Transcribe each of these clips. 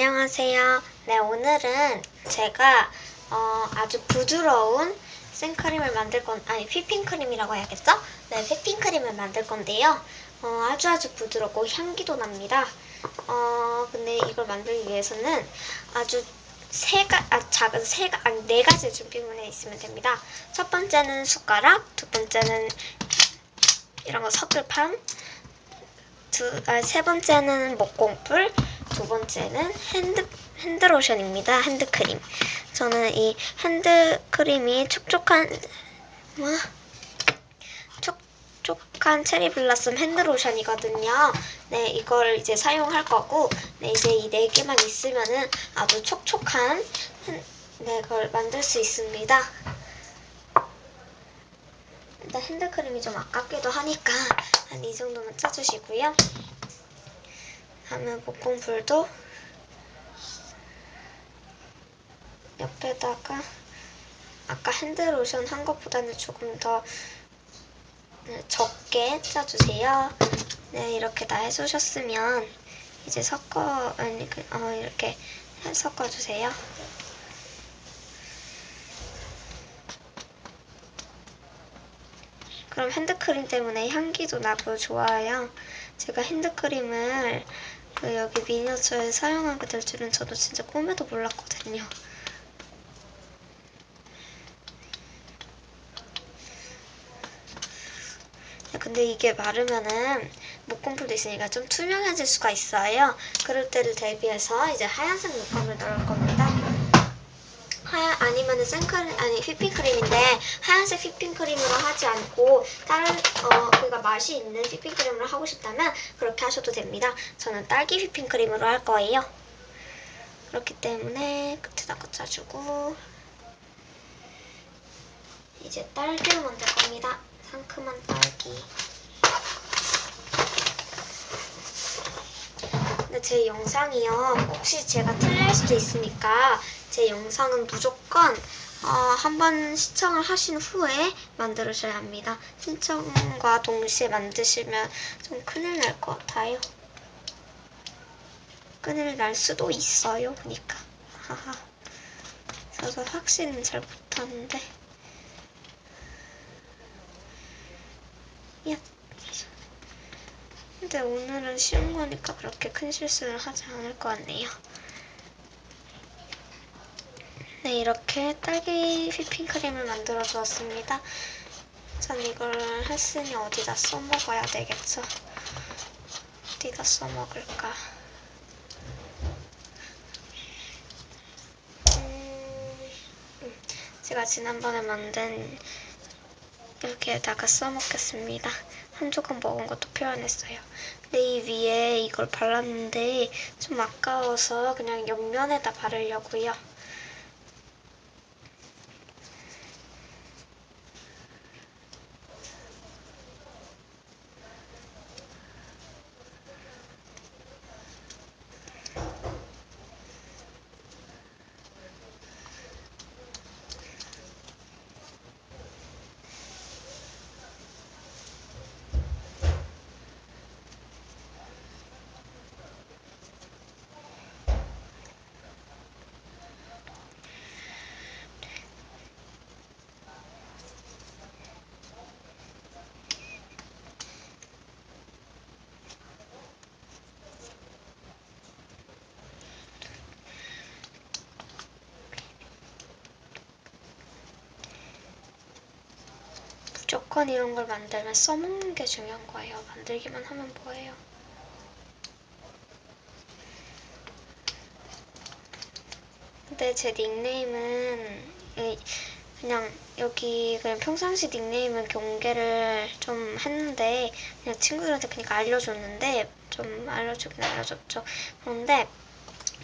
안녕하세요. 네, 오늘은 제가 어, 아주 부드러운 생크림을 만들 건, 아니, 휘핑크림이라고 해야겠죠? 네, 휘핑크림을 만들 건데요. 어, 아주 아주 부드럽고 향기도 납니다. 어, 근데 이걸 만들기 위해서는 아주 세 가, 아, 작은 세 가, 아니, 네 가지 준비물이 있으면 됩니다. 첫 번째는 숟가락, 두 번째는 이런 거 서툴판, 두, 아, 세 번째는 목공풀, 두 번째는 핸드, 핸드로션입니다. 핸드크림. 저는 이 핸드크림이 촉촉한, 뭐, 촉촉한 체리 블라썸 핸드로션이거든요. 네, 이걸 이제 사용할 거고, 네, 이제 이 네 개만 있으면은 아주 촉촉한, 핸, 네, 그걸 만들 수 있습니다. 일단 핸드크림이 좀 아깝기도 하니까 한 이 정도만 짜주시고요. 다음에 목공풀도 옆에다가 아까 핸드로션 한 것보다는 조금 더 네, 적게 짜주세요. 네, 이렇게 다 해주셨으면 이제 섞어, 아니, 그, 어, 이렇게 섞어주세요. 그럼 핸드크림 때문에 향기도 나고 좋아요. 제가 핸드크림을 그 여기 미니어처에 사용하게 될 줄은 저도 진짜 꿈에도 몰랐거든요. 근데 이게 마르면은 목공풀도 있으니까 좀 투명해질 수가 있어요. 그럴 때를 대비해서 이제 하얀색 물감을 넣을 겁니다. 하얀 아니면은 생크림 아니 휘핑크림인데 하얀색 휘핑크림으로 하지 않고 다른 어 그러니까 맛이 있는 휘핑크림으로 하고 싶다면 그렇게 하셔도 됩니다. 저는 딸기 휘핑크림으로 할 거예요. 그렇기 때문에 끝에다가 짜주고 이제 딸기를 만들 겁니다. 상큼한 딸기. 근데 제 영상이요. 혹시 제가 틀릴 수도 있으니까 제 영상은 무조건 어, 한번 시청을 하신 후에 만들으셔야 합니다. 신청과 동시에 만드시면 좀 큰일 날 것 같아요. 큰일 날 수도 있어요. 그러니까. 저도 확신은 잘 못하는데. 야. 근데 오늘은 쉬운 거니까 그렇게 큰 실수를 하지 않을 것 같네요. 네, 이렇게 딸기 휘핑크림을 만들어 주었습니다. 전 이걸 했으니 어디다 써먹어야 되겠죠. 어디다 써먹을까. 음, 제가 지난번에 만든 여기에다가 써먹겠습니다. 한 조각 먹은 것도 표현했어요. 근데 이 위에 이걸 발랐는데 좀 아까워서 그냥 옆면에다 바르려고요. 무조건 이런 걸 만들면 써먹는 게 중요한 거예요. 만들기만 하면 뭐예요. 근데 제 닉네임은 그냥 여기 그냥 평상시 닉네임은 경계를 좀 했는데 그냥 친구들한테 그니까 알려줬는데 좀 알려주긴 알려줬죠. 그런데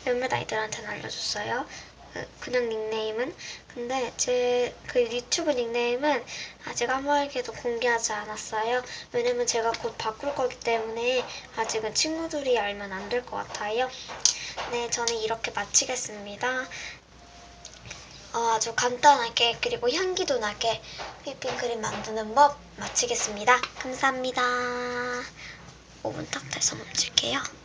몇몇 아이들한테는 알려줬어요. 그, 그냥 닉네임은 근데 제 그 유튜브 닉네임은 아직 아무에게도 공개하지 않았어요. 왜냐면 제가 곧 바꿀 거기 때문에 아직은 친구들이 알면 안 될 것 같아요. 네, 저는 이렇게 마치겠습니다. 어, 아주 간단하게 그리고 향기도 나게 휘핑크림 만드는 법 마치겠습니다. 감사합니다. 5분 딱 돼서 멈출게요.